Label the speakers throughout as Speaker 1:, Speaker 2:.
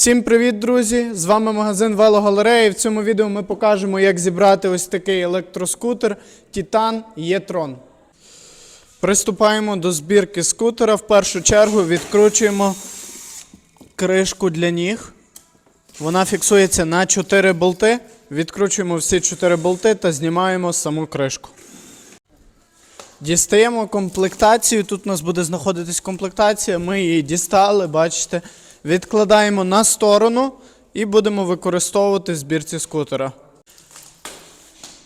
Speaker 1: Всім привіт, друзі! З вами магазин Велогалерея. І В цьому відео ми покажемо, як зібрати ось такий електроскутер Titan E-Tron. Приступаємо до збірки скутера. В першу чергу відкручуємо кришку для ніг. Вона фіксується на 4 болти. Відкручуємо всі 4 болти та знімаємо саму кришку. Дістаємо комплектацію. Тут у нас буде знаходитись комплектація. Ми її дістали, бачите. Відкладаємо на сторону і будемо використовувати збірці скутера.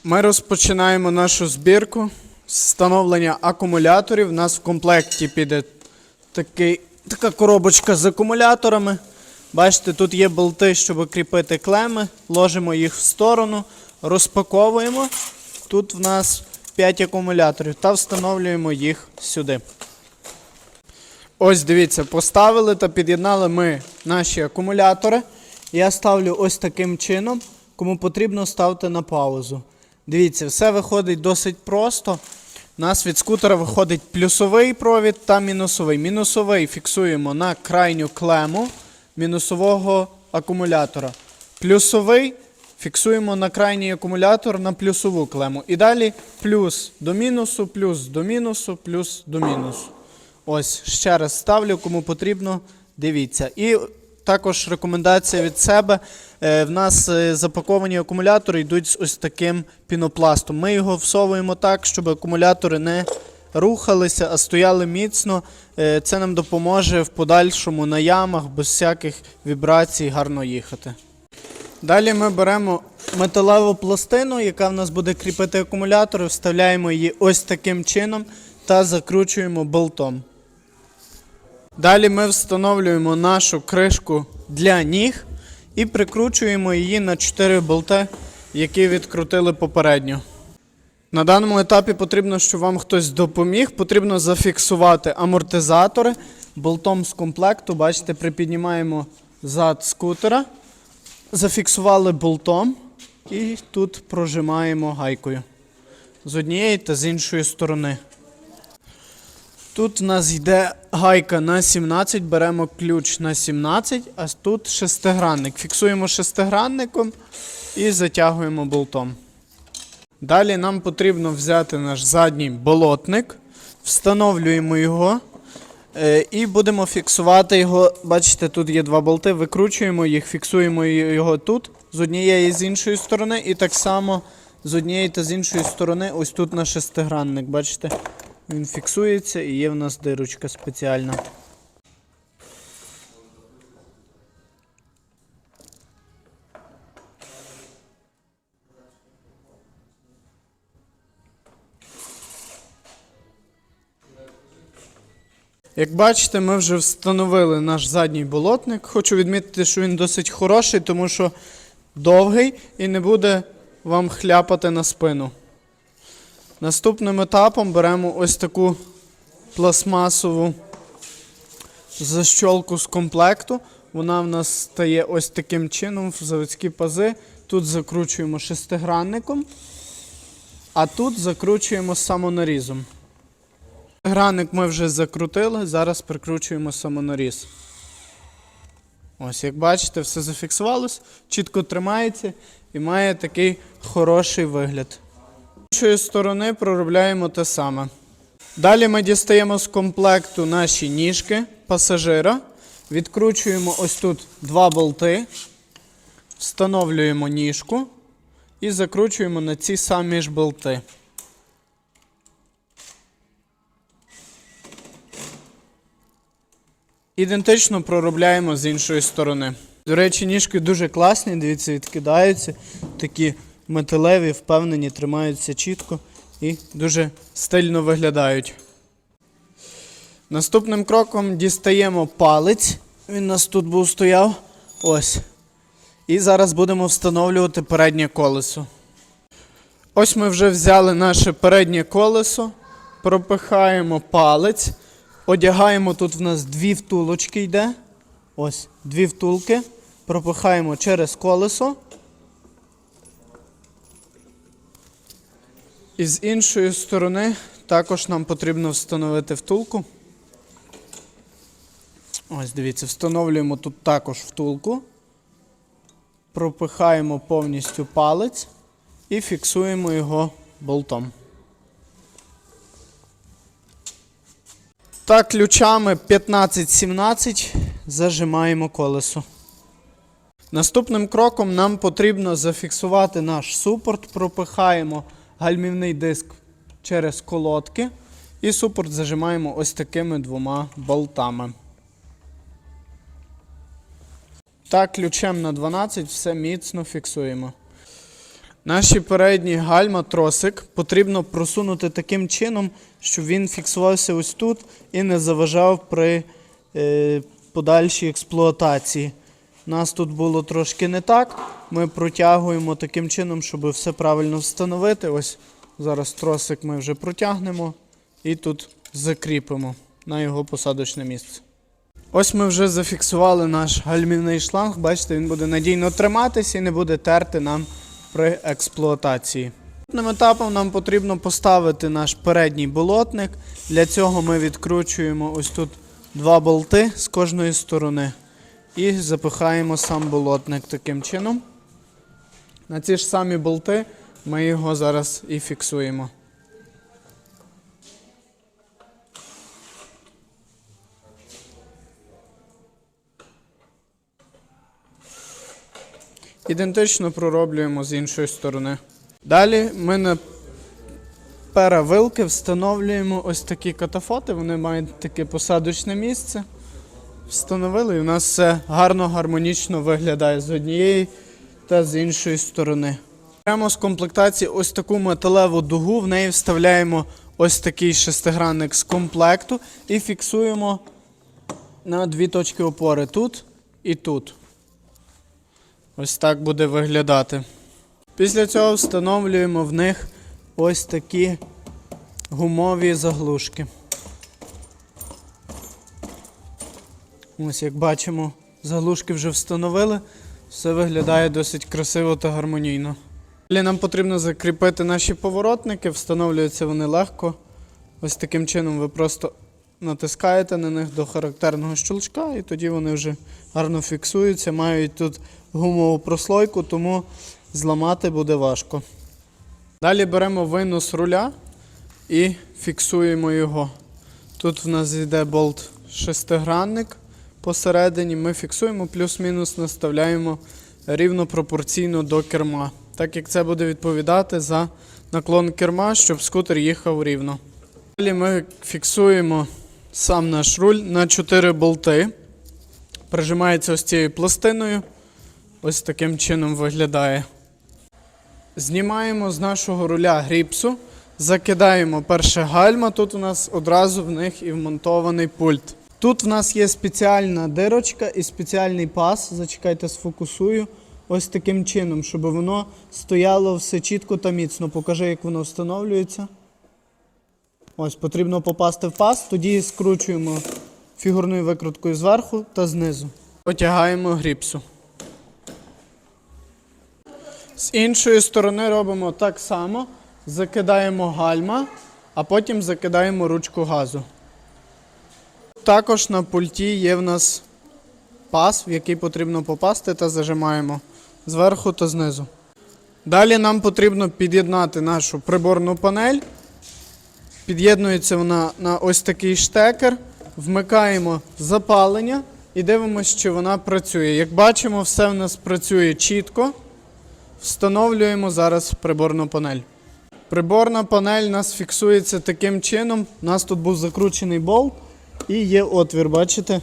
Speaker 1: Ми розпочинаємо нашу збірку з встановлення акумуляторів. У нас в комплекті піде такий, така коробочка з акумуляторами. Бачите, тут є болти, щоб кріпити клеми. Ложимо їх в сторону, розпаковуємо. Тут в нас 5 акумуляторів та встановлюємо їх сюди. Ось дивіться, поставили та під'єднали ми наші акумулятори. Я ставлю ось таким чином. Кому потрібно, ставте на паузу. Дивіться, все виходить досить просто. У нас від скутера виходить плюсовий провід та мінусовий. Мінусовий фіксуємо на крайню клему мінусового акумулятора. Плюсовий фіксуємо на крайній акумулятор на плюсову клему. І далі плюс до мінусу, плюс до мінусу, плюс до мінусу. Ось ще раз ставлю, кому потрібно, дивіться. І також рекомендація від себе. Е, В нас е, запаковані акумулятори йдуть з ось таким пінопластом. Ми його всовуємо так, щоб акумулятори не рухалися, а стояли міцно. Е, Це нам допоможе в подальшому на ямах без всяких вібрацій гарно їхати. Далі ми беремо металеву пластину, яка в нас буде кріпити акумулятори, вставляємо її ось таким чином та закручуємо болтом. Далі ми встановлюємо нашу кришку для ніг і прикручуємо її на 4 болти, які відкрутили попередньо. На даному етапі потрібно, щоб вам хтось допоміг. Потрібно зафіксувати амортизатори болтом з комплекту. Бачите, припіднімаємо зад скутера, зафіксували болтом і тут прожимаємо гайкою з однієї та з іншої сторони. Тут в нас йде гайка на 17, беремо ключ на 17, а тут шестигранник. Фіксуємо шестигранником і затягуємо болтом. Далі нам потрібно взяти наш задній болотник, встановлюємо його е, і будемо фіксувати його. Бачите, тут є два болти, викручуємо їх, фіксуємо його тут з однієї і з іншої сторони, і так само з однієї та з іншої сторони, ось тут на шестигранник. Бачите? Він фіксується і є в нас дирочка спеціальна. Як бачите, ми вже встановили наш задній болотник. Хочу відмітити, що він досить хороший, тому що довгий і не буде вам хляпати на спину. Наступним етапом беремо ось таку пластмасову защолку з комплекту. Вона в нас стає ось таким чином в заводські пази. Тут закручуємо шестигранником, а тут закручуємо самонарізом. Гранник ми вже закрутили, зараз прикручуємо самонаріз. Ось, як бачите, все зафіксувалось, чітко тримається і має такий хороший вигляд. Іншої сторони проробляємо те саме. Далі ми дістаємо з комплекту наші ніжки пасажира, відкручуємо ось тут два болти, встановлюємо ніжку і закручуємо на ці самі ж болти. Ідентично проробляємо з іншої сторони. До речі, ніжки дуже класні, дивіться, відкидаються. Такі металеві, впевнені, тримаються чітко і дуже стильно виглядають. Наступним кроком дістаємо палець. Він у нас тут був стояв. Ось. І зараз будемо встановлювати переднє колесо. Ось ми вже взяли наше переднє колесо, пропихаємо палець, одягаємо тут в нас дві втулочки йде. Ось, дві втулки. Пропихаємо через колесо. І з іншої сторони також нам потрібно встановити втулку. Ось дивіться, встановлюємо тут також втулку. Пропихаємо повністю палець і фіксуємо його болтом. Та ключами 15-17 зажимаємо колесо. Наступним кроком нам потрібно зафіксувати наш супорт, пропихаємо гальмівний диск через колодки і супорт зажимаємо ось такими двома болтами. Та ключем на 12 все міцно фіксуємо. Наші передні гальма тросик потрібно просунути таким чином, щоб він фіксувався ось тут і не заважав при е, подальшій експлуатації. У нас тут було трошки не так. Ми протягуємо таким чином, щоб все правильно встановити. Ось зараз тросик ми вже протягнемо і тут закріпимо на його посадочне місце. Ось ми вже зафіксували наш гальмівний шланг. Бачите, він буде надійно триматися і не буде терти нам при експлуатації. Наступним етапом нам потрібно поставити наш передній болотник. Для цього ми відкручуємо ось тут два болти з кожної сторони і запихаємо сам болотник таким чином. На ці ж самі болти ми його зараз і фіксуємо. Ідентично пророблюємо з іншої сторони. Далі ми на перевилки встановлюємо ось такі катафоти. Вони мають таке посадочне місце. Встановили і у нас все гарно, гармонічно виглядає з однієї та з іншої сторони. Беремо з комплектації ось таку металеву дугу, в неї вставляємо ось такий шестигранник з комплекту і фіксуємо на дві точки опори тут і тут. Ось так буде виглядати. Після цього встановлюємо в них ось такі гумові заглушки. Ось як бачимо, заглушки вже встановили. Все виглядає досить красиво та гармонійно. Далі нам потрібно закріпити наші поворотники, встановлюються вони легко. Ось таким чином ви просто натискаєте на них до характерного щелчка, і тоді вони вже гарно фіксуються, мають тут гумову прослойку, тому зламати буде важко. Далі беремо винос руля і фіксуємо його. Тут в нас йде болт шестигранник посередині. Ми фіксуємо, плюс-мінус наставляємо рівно пропорційно до керма. Так як це буде відповідати за наклон керма, щоб скутер їхав рівно. Далі ми фіксуємо сам наш руль на 4 болти. Прижимається ось цією пластиною. Ось таким чином виглядає. Знімаємо з нашого руля гріпсу, закидаємо перше гальма. Тут у нас одразу в них і вмонтований пульт. Тут в нас є спеціальна дирочка і спеціальний пас. Зачекайте, сфокусую. Ось таким чином, щоб воно стояло все чітко та міцно. Покажи, як воно встановлюється. Ось потрібно попасти в пас, тоді скручуємо фігурною викруткою зверху та знизу. Потягаємо гріпсу. З іншої сторони робимо так само. Закидаємо гальма, а потім закидаємо ручку газу. Також на пульті є в нас пас, в який потрібно попасти та зажимаємо зверху та знизу. Далі нам потрібно під'єднати нашу приборну панель. Під'єднується вона на ось такий штекер. Вмикаємо запалення і дивимося, чи вона працює. Як бачимо, все в нас працює чітко. Встановлюємо зараз приборну панель. Приборна панель у нас фіксується таким чином. У нас тут був закручений болт і є отвір, бачите?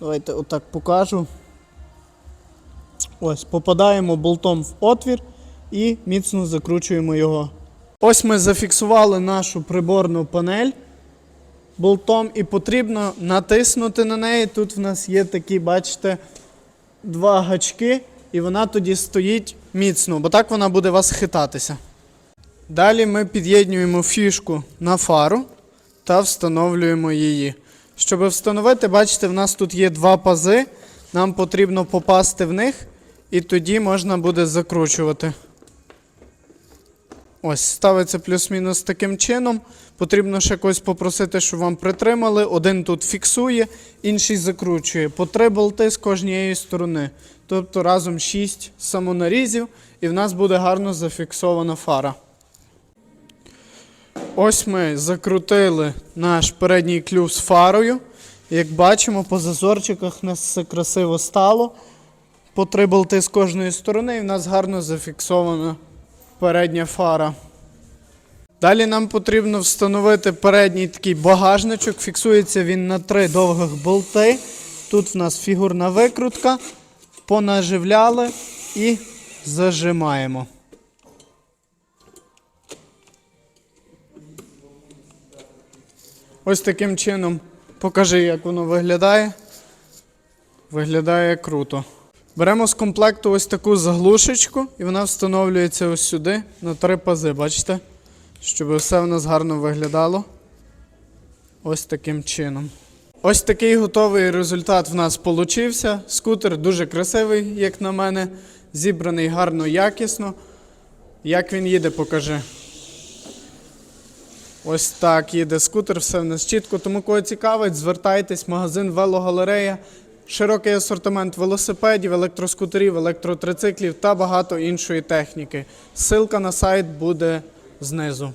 Speaker 1: Давайте отак покажу. Ось, попадаємо болтом в отвір і міцно закручуємо його. Ось ми зафіксували нашу приборну панель болтом і потрібно натиснути на неї. Тут в нас є такі, бачите, два гачки, і вона тоді стоїть міцно, бо так вона буде вас хитатися. Далі ми під'єднуємо фішку на фару та встановлюємо її. Щоб встановити, бачите, в нас тут є два пази. Нам потрібно попасти в них, і тоді можна буде закручувати. Ось, ставиться плюс-мінус таким чином. Потрібно ще когось попросити, щоб вам притримали. Один тут фіксує, інший закручує. По три болти з кожнієї сторони. Тобто разом 6 самонарізів, і в нас буде гарно зафіксована фара. Ось ми закрутили наш передній клюв з фарою. Як бачимо, по зазорчиках у нас все красиво стало. По три болти з кожної сторони, і в нас гарно зафіксована передня фара. Далі нам потрібно встановити передній такий багажничок. Фіксується він на три довгих болти. Тут в нас фігурна викрутка. Понаживляли і зажимаємо. Ось таким чином покажи, як воно виглядає. Виглядає круто. Беремо з комплекту ось таку заглушечку, і вона встановлюється ось сюди на три пази, бачите? Щоб все в нас гарно виглядало. Ось таким чином. Ось такий готовий результат в нас получився. Скутер дуже красивий, як на мене. Зібраний гарно, якісно. Як він їде, покажи. Ось так їде скутер, все в нас чітко. Тому кого цікавить, звертайтесь, магазин Велогалерея. Широкий асортимент велосипедів, електроскутерів, електротрициклів та багато іншої техніки. Ссылка на сайт буде знизу.